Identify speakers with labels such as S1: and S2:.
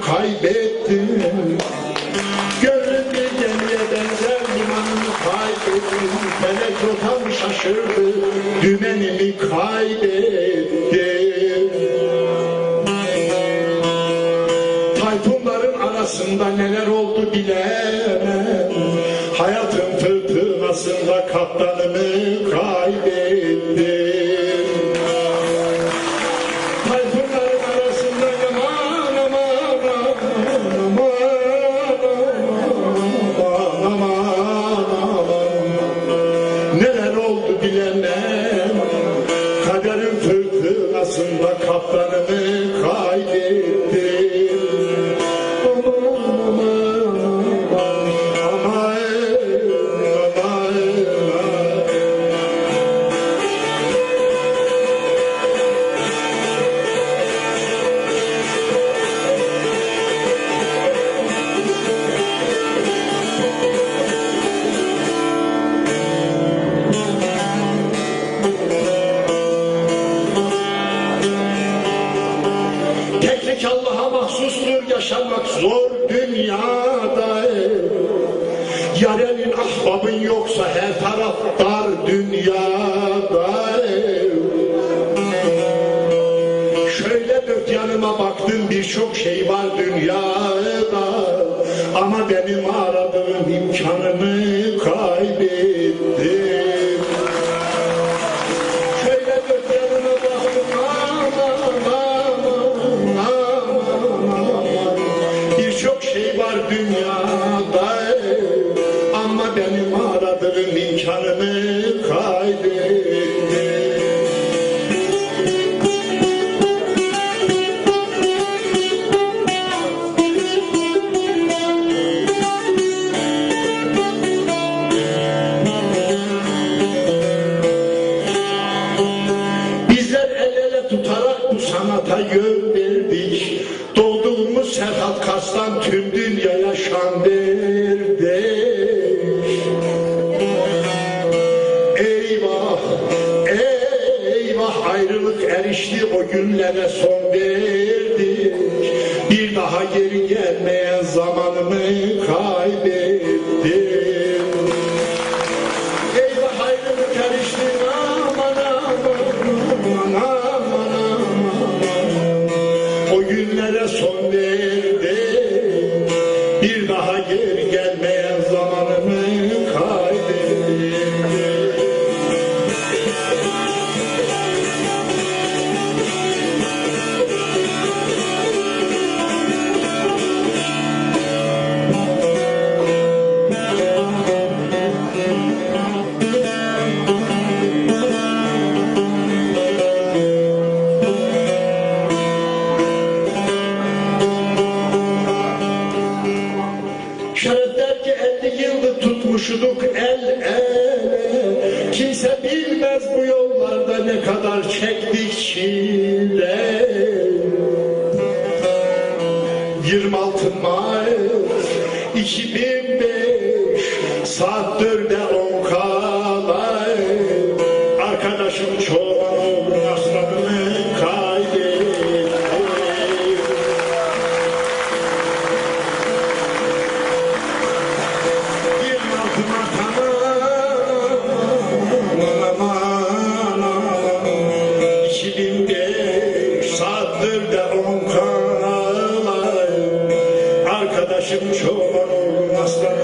S1: kaybettim. Gönlüm bir gemiye benzer limanımı kaybettim. Felek rotam şaşırdı dümenimi kaybettim. Tayfunların arasında neler oldu bilemem. Hayatın fırtınasında kaptanımı kaybettim fırtınasında kaptanımı mahsustur yaşamak zor dünyada Yarenin ahbabın yoksa her taraf dar dünyada Şöyle dört yanıma baktım birçok şey var dünyada. Ama benim aradığım imkanımı kaybettim yön verdik. Doğduğumuz Serhat Kas'tan tüm dünyaya şan. Eyvah, eyvah ayrılık erişti o günlere son verdik. Bir daha geri gelmeyen zamanımı kaybettim. Bir daha Şeref der ki 50 yıldır tutmuşuduk el ele Kimse bilmez bu yollarda ne kadar çektik çile. 26 Mayıs 2005 saat dörde on kala Arkadaşım çoğu Arkadaşım çoban oğlum aslanımı